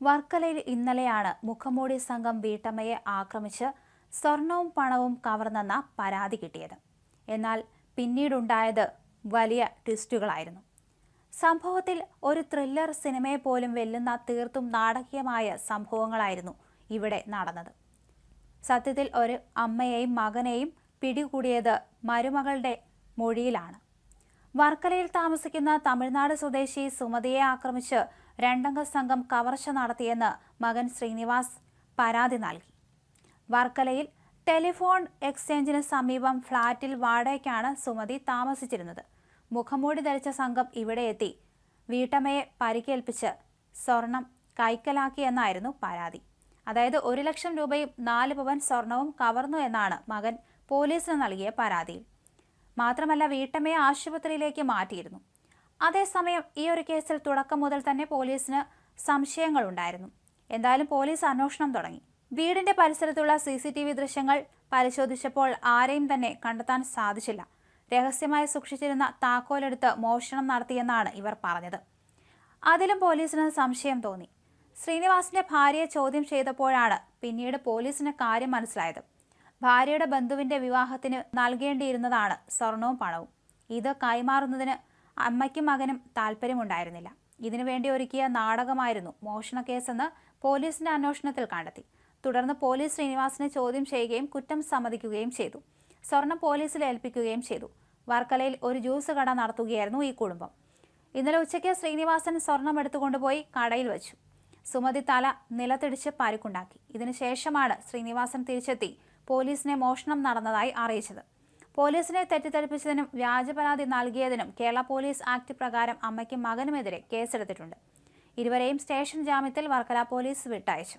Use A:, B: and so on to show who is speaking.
A: വർക്കലയിൽ ഇന്നലെയാണ് മുഖംമൂടി സംഘം വീട്ടമ്മയെ ആക്രമിച്ച് സ്വർണവും പണവും കവർന്നെന്ന പരാതി കിട്ടിയത്. എന്നാൽ പിന്നീടുണ്ടായത് വലിയ ട്വിസ്റ്റുകളായിരുന്നു. സംഭവത്തിൽ ഒരു ത്രില്ലർ സിനിമയെ പോലും വെല്ലുന്ന തീർത്തും നാടകീയമായ സംഭവങ്ങളായിരുന്നു ഇവിടെ നടന്നത്. സത്യത്തിൽ ഒരു അമ്മയെയും മകനെയും പിടികൂടിയത് മരുമകളുടെ മൊഴിയിലാണ്. വർക്കലയിൽ താമസിക്കുന്ന തമിഴ്നാട് സ്വദേശി സുമതിയെ ആക്രമിച്ച് രണ്ടംഗ സംഘം കവർച്ച നടത്തിയെന്ന് മകൻ ശ്രീനിവാസ് പരാതി നൽകി. വർക്കലയിൽ ടെലിഫോൺ എക്സ്ചേഞ്ചിന് സമീപം ഫ്ളാറ്റിൽ വാടകയ്ക്കാണ് സുമതി താമസിച്ചിരുന്നത്. മുഖംമൂടി ധരിച്ച സംഘം ഇവിടെ എത്തി. വീട്ടമ്മയെ പരിക്കേൽപ്പിച്ച് സ്വർണം കൈക്കലാക്കിയെന്നായിരുന്നു പരാതി. അതായത് ഒരു ലക്ഷം രൂപയും നാല് പവൻ സ്വർണവും കവർന്നു എന്നാണ് മകൻ പോലീസിന് നൽകിയ പരാതിയിൽ. മാത്രമല്ല വീട്ടമ്മയെ ആശുപത്രിയിലേക്ക് മാറ്റിയിരുന്നു. അതേസമയം ഈ ഒരു കേസിൽ തുടക്കം മുതൽ തന്നെ പോലീസിന് സംശയങ്ങളുണ്ടായിരുന്നു. എന്തായാലും പോലീസ് അന്വേഷണം തുടങ്ങി. വീടിന്റെ പരിസരത്തുള്ള സി സി ടി വി ദൃശ്യങ്ങൾ പരിശോധിച്ചപ്പോൾ ആരെയും തന്നെ കണ്ടെത്താൻ സാധിച്ചില്ല. രഹസ്യമായി സൂക്ഷിച്ചിരുന്ന താക്കോലെടുത്ത് മോഷണം നടത്തിയെന്നാണ് ഇവർ പറഞ്ഞത്. അതിലും പോലീസിന് സംശയം തോന്നി. ശ്രീനിവാസിന്റെ ഭാര്യയെ ചോദ്യം ചെയ്തപ്പോഴാണ് പിന്നീട് പോലീസിന് കാര്യം മനസ്സിലായത്. ഭാര്യയുടെ ബന്ധുവിന്റെ വിവാഹത്തിന് നൽകേണ്ടിയിരുന്നതാണ് സ്വർണവും പണവും. ഇത് കൈമാറുന്നതിന് അമ്മയ്ക്കും മകനും താല്പര്യമുണ്ടായിരുന്നില്ല. ഇതിനുവേണ്ടി ഒരുക്കിയ നാടകമായിരുന്നു മോഷണ കേസെന്ന് പോലീസിന്റെ അന്വേഷണത്തിൽ കണ്ടെത്തി. തുടർന്ന് പോലീസ് ശ്രീനിവാസിനെ ചോദ്യം ചെയ്യുകയും കുറ്റം സമ്മതിക്കുകയും ചെയ്തു. സ്വർണം പോലീസിൽ ഏൽപ്പിക്കുകയും ചെയ്തു. വർക്കലയിൽ ഒരു ജ്യൂസ് കട നടത്തുകയായിരുന്നു ഈ കുടുംബം. ഇന്നലെ ഉച്ചയ്ക്ക് ശ്രീനിവാസൻ സ്വർണം എടുത്തുകൊണ്ടുപോയി കടയിൽ വെച്ചു. സുമതി തല നിലത്തിടിച്ച് പരിക്കുണ്ടാക്കി. ഇതിനുശേഷമാണ് ശ്രീനിവാസൻ തിരിച്ചെത്തി പോലീസിനെ മോഷണം നടന്നതായി അറിയിച്ചത്. പോലീസിനെ തെറ്റിദ്ധരിപ്പിച്ചതിനും വ്യാജ പരാതി നൽകിയതിനും കേരള പോലീസ് ആക്ട് പ്രകാരം അമ്മയ്ക്കും മകനുമെതിരെ കേസെടുത്തിട്ടുണ്ട്. ഇരുവരെയും സ്റ്റേഷൻ ജാമ്യത്തിൽ വർക്കല പോലീസ് വിട്ടയച്ചു.